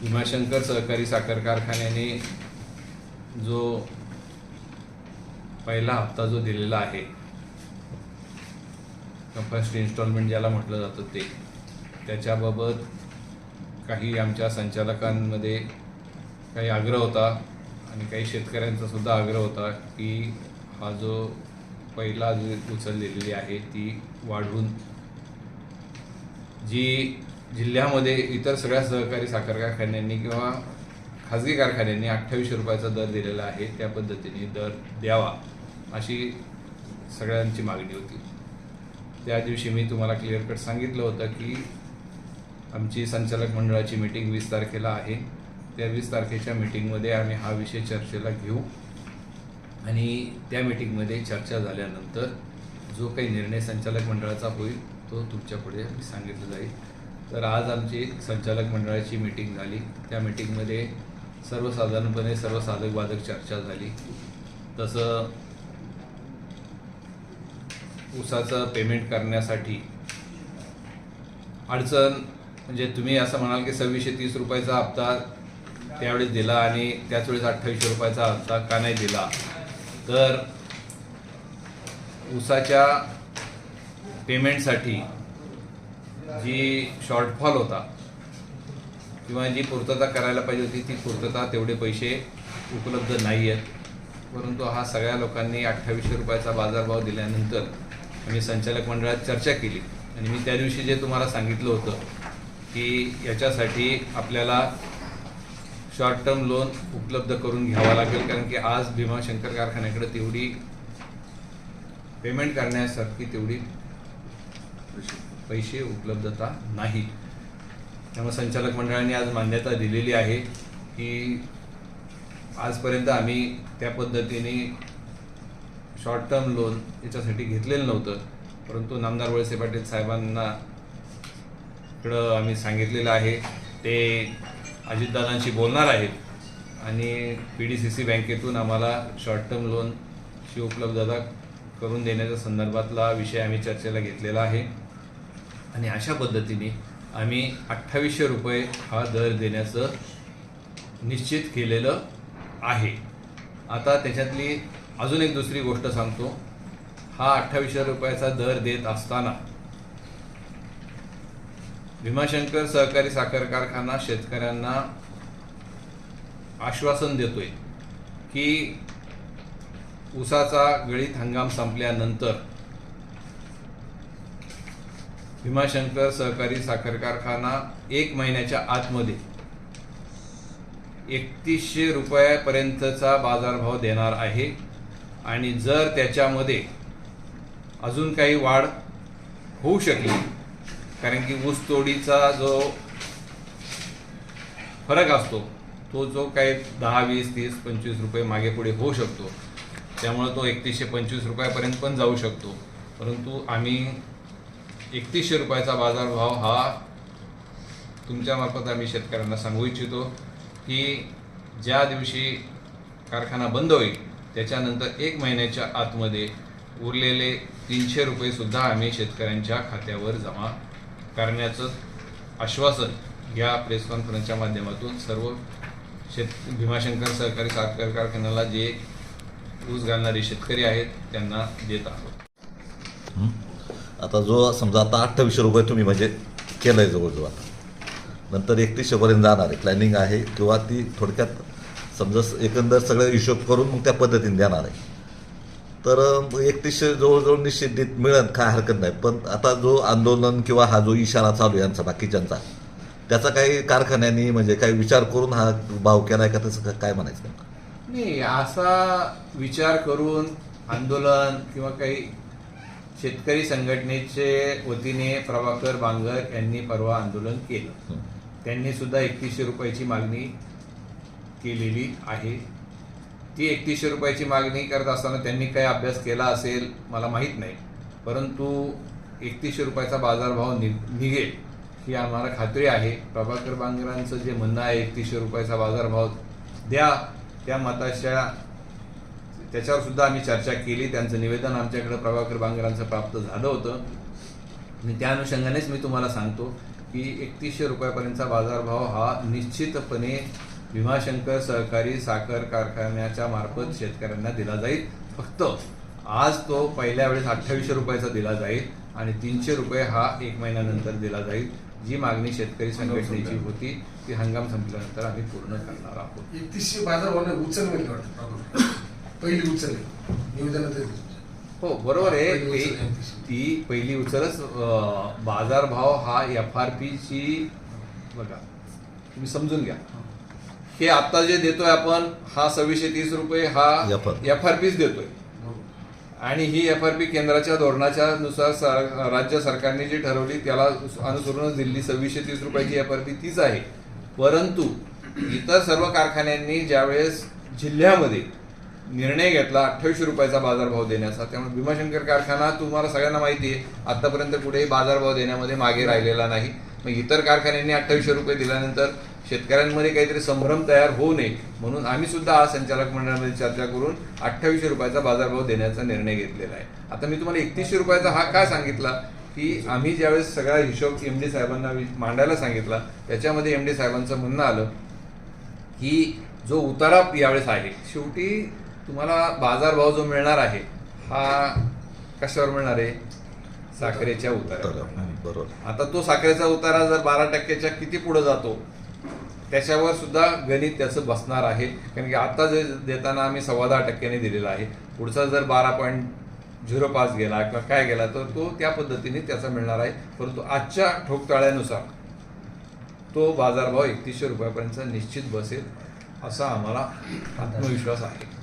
उमाशंकर सहकारी साखर कारखान्याने जो पहिला हप्ता जो दिलेला आहे फर्स्ट इन्स्टॉलमेंट ज्याला म्हटलं जातं ते त्याच्याबाबत काही आमच्या संचालकांमध्ये काही आग्रह होता आणि काही शेतकऱ्यांचा सुद्धा आग्रह होता की हा जो पहिला जी उचललेली आहे ती वाढवून जी जिल्ह्यामध्ये इतर सगळ्या सहकारी साखर कारखान्यांनी किंवा खाजगी कारखान्यांनी अठ्ठावीसशे रुपयाचा दर दिलेला आहे त्या पद्धतीने दर द्यावा अशी सगळ्यांची मागणी होती. त्या दिवशी मी तुम्हाला क्लिअर कट सांगितलं होतं की आमची संचालक मंडळाची मीटिंग वीस तारखेला आहे. त्या वीस तारखेच्या मीटिंगमध्ये आम्ही हा विषय चर्चेला घेऊ आणि त्या मीटिंगमध्ये चर्चा झाल्यानंतर जो काही निर्णय संचालक मंडळाचा होईल तो तुमच्यापुढे सांगितलं जाईल. तर आज आमची संचालक मंडळाची मीटिंग झाली. त्या मीटिंगमध्ये सर्वसाधारणपणे सर्व साधक बाधक चर्चा झाली. तसं ऊसाचं पेमेंट करण्यासाठी अडचण म्हणजे तुम्ही असं म्हणाल की सव्वीसशे तीस रुपयाचा हप्ता त्यावेळेस दिला आणि त्याच वेळेस अठ्ठावीसशे रुपयाचा हप्ता का नाही दिला. तर ऊसाच्या पेमेंटसाठी जी शॉर्टफॉल होता किंवा जी पूर्तता करायला पाहिजे होती ती पूर्तता तेवढे पैसे उपलब्ध नाही आहेत परंतु हा सगळ्या लोकांनी अठ्ठावीसशे रुपयाचा बाजारभाव दिल्यानंतर आम्ही संचालक मंडळात चर्चा केली. आणि मी त्या दिवशी जे तुम्हाला सांगितलं होतं की याच्यासाठी आपल्याला शॉर्ट टर्म लोन उपलब्ध करून घ्यावा लागेल कारण की आज भीमाशंकर कारखान्याकडे तेवढी पेमेंट करण्यासारखी तेवढी पैसे उपलब्धता नाही त्यामुळे संचालक मंडळाने आज मान्यता दिलेली आहे की आजपर्यंत आम्ही त्या पद्धतीने शॉर्ट टर्म लोन याच्यासाठी घेतलेलं नव्हतं. परंतु नामदार वळसे पाटील साहेबांना इकडं आम्ही सांगितलेलं आहे. ते अजितदादांशी बोलणार आहेत. आणि पी डी सी सी बँकेतून आम्हाला शॉर्ट टर्म लोनची उपलब्धता करून देण्याच्या संदर्भातला विषय आम्ही चर्चेला घेतलेला आहे. आणि अशा पद्धतीने आम्ही अठ्ठावीसशे रुपये हा दर देण्याचं निश्चित केलेलं आहे. आता त्याच्यातली अजून एक दुसरी गोष्ट सांगतो. हा अठ्ठावीसशे रुपयाचा दर देत असताना भीमाशंकर सहकारी साखर कारखाना शेतकऱ्यांना आश्वासन देतोय की ऊसाचा गळीत हंगाम संपल्यानंतर भीमाशंकर सहकारी साखर कारखाना एक महिन्याच्या आतमध्ये एकतीसशे रुपयापर्यंतचा बाजारभाव देणार आहे. आणि जर त्याच्यामध्ये अजून काही वाढ होऊ शकली कारण की ऊसतोडीचा जो फरक असतो तो जो काही दहा वीस तीस पंचवीस रुपये मागे पुढे होऊ शकतो. त्यामुळे तो एकतीसशे पंचवीस रुपयापर्यंत पण जाऊ शकतो. परंतु आम्ही एकतीसशे रुपयाचा बाजारभाव हा तुमच्यामार्फत आम्ही शेतकऱ्यांना सांगू इच्छितो की ज्या दिवशी कारखाना बंद होईल त्याच्यानंतर एक महिन्याच्या आतमध्ये उरलेले तीनशे रुपयेसुद्धा आम्ही शेतकऱ्यांच्या खात्यावर जमा करण्याचं आश्वासन या प्रेस कॉन्फरन्सच्या माध्यमातून सर्व शेत भीमाशंकर सहकारी साखर कारखान्याला जे ऊस घालणारे शेतकरी आहेत त्यांना देत आहोत. आता जो समजा आता अठ्ठावीसशे रुपये तुम्ही म्हणजे केलं आहे जवळजवळ आता. नंतर एकतीसशेपर्यंत जाणार आहे. प्लॅनिंग आहे किंवा ती थोडक्यात समजा एकंदर सगळं हिशोब करून मग त्या पद्धतीने देणार आहे. तर एकतीसशे जवळजवळ निश्चित मिळत मिळेल काय हरकत नाही. पण आता जो आंदोलन किंवा हा जो इशारा चालू आहे यांचा बाकीच्यांचा त्याचा काही कारखान्यांनी म्हणजे काही विचार करून हा भाव केला आहे का तसं काय म्हणायचं नाही असा विचार करून आंदोलन किंवा काही शेतकरी संघटनेचे वतीने प्रभाकर बांगर यांनी परवा आंदोलन केलं. त्यांनी सुद्धा एकतीसशे रुपयाची मागणी केलेली आहे. ती एकतीसशे रुपयाची मागणी करत असताना त्यांनी काही अभ्यास केला असेल मला माहीत नाही. परंतु एकतीसशे रुपयाचा बाजारभाव नि निघेल ही आम्हाला खात्री आहे. प्रभाकर बांगरांचं जे म्हणणं आहे एकतीसशे रुपयाचा बाजारभाव द्या त्या मताच्या त्याच्यावर सुद्धा आम्ही चर्चा केली. त्यांचं निवेदन आमच्याकडे प्रभाकर बांगरांचं प्राप्त झालं होतं. आणि त्या अनुषंगानेच मी तुम्हाला सांगतो की एकतीसशे रुपयापर्यंतचा बाजारभाव हा निश्चितपणे भीमाशंकर सहकारी साखर कारखान्याच्या मार्फत शेतकऱ्यांना दिला जाईल. फक्त आज तो पहिल्या वेळेस अठ्ठावीसशे रुपयाचा दिला जाईल आणि तीनशे रुपये हा एक महिन्यानंतर दिला जाईल. जी मागणी शेतकरी संघटनेची होती ती हंगाम संपल्यानंतर आम्ही पूर्ण करणार आहोत. एकतीसशे बाजार उचल पहिली उचल निवेदनात. हो बरोबर आहे. ती- पहिली उचलच बाजारभाव हा एफ आर ची बघा तुम्ही समजून घ्या. हे. आता जे देतोय आपण हा सव्वीसशे तीस रुपये हा. एफ आर पीच देतोय. बरोबर. आणि ही एफ आर पी केंद्राच्या धोरणाच्या नुसार राज्य सरकारने जी ठरवली त्याला अनुसरूनच दिल्ली सव्वीसशे तीस रुपयाची एफ आर पी तीच आहे. परंतु इतर सर्व कारखान्यांनी ज्यावेळेस जिल्ह्यामध्ये निर्णय घेतला अठ्ठावीसशे रुपयाचा बाजारभाव देण्याचा. त्यामुळे भीमाशंकर कारखाना तुम्हाला सगळ्यांना माहिती आहे आतापर्यंत कुठेही बाजारभाव देण्यामध्ये मागे राहिलेला नाही. मग इतर कारखान्यांनी अठ्ठावीसशे रुपये दिल्यानंतर शेतकऱ्यांमध्ये काहीतरी संभ्रम तयार होऊ नये म्हणून आम्ही सुद्धा आज संचालक मंडळामध्ये चर्चा करून अठ्ठावीसशे रुपयाचा बाजारभाव देण्याचा निर्णय घेतलेला आहे. आता मी तुम्हाला एकतीसशे रुपयाचा हा का सांगितला? की आम्ही ज्यावेळेस सगळा हिशोब एम डी साहेबांना मांडायला सांगितला त्याच्यामध्ये एम डी साहेबांचं म्हणणं आलं की जो उतारा यावेळेस आहे शेवटी तुम्हाला बाजारभाव जो मिळणार आहे हा कशावर मिळणार आहे? साखरेच्या आहे. बरोबर. आता तो साखरेचा उतारा जर बारा टक्क्याच्या किती पुढे जातो त्याच्यावर सुद्धा गणित त्याचं बसणार आहे. कारण की आता जे देताना आम्ही सव्वा दहा टक्क्याने दिलेला आहे. पुढचा जर बारा पॉईंट झिरो पाच गेला किंवा काय गेला तर तो त्या पद्धतीने त्याचा मिळणार आहे. परंतु आजच्या ठोकताळ्यानुसार तो बाजारभाव एकतीसशे रुपयापर्यंत निश्चित बसेल असा आम्हाला आत्मविश्वास आहे.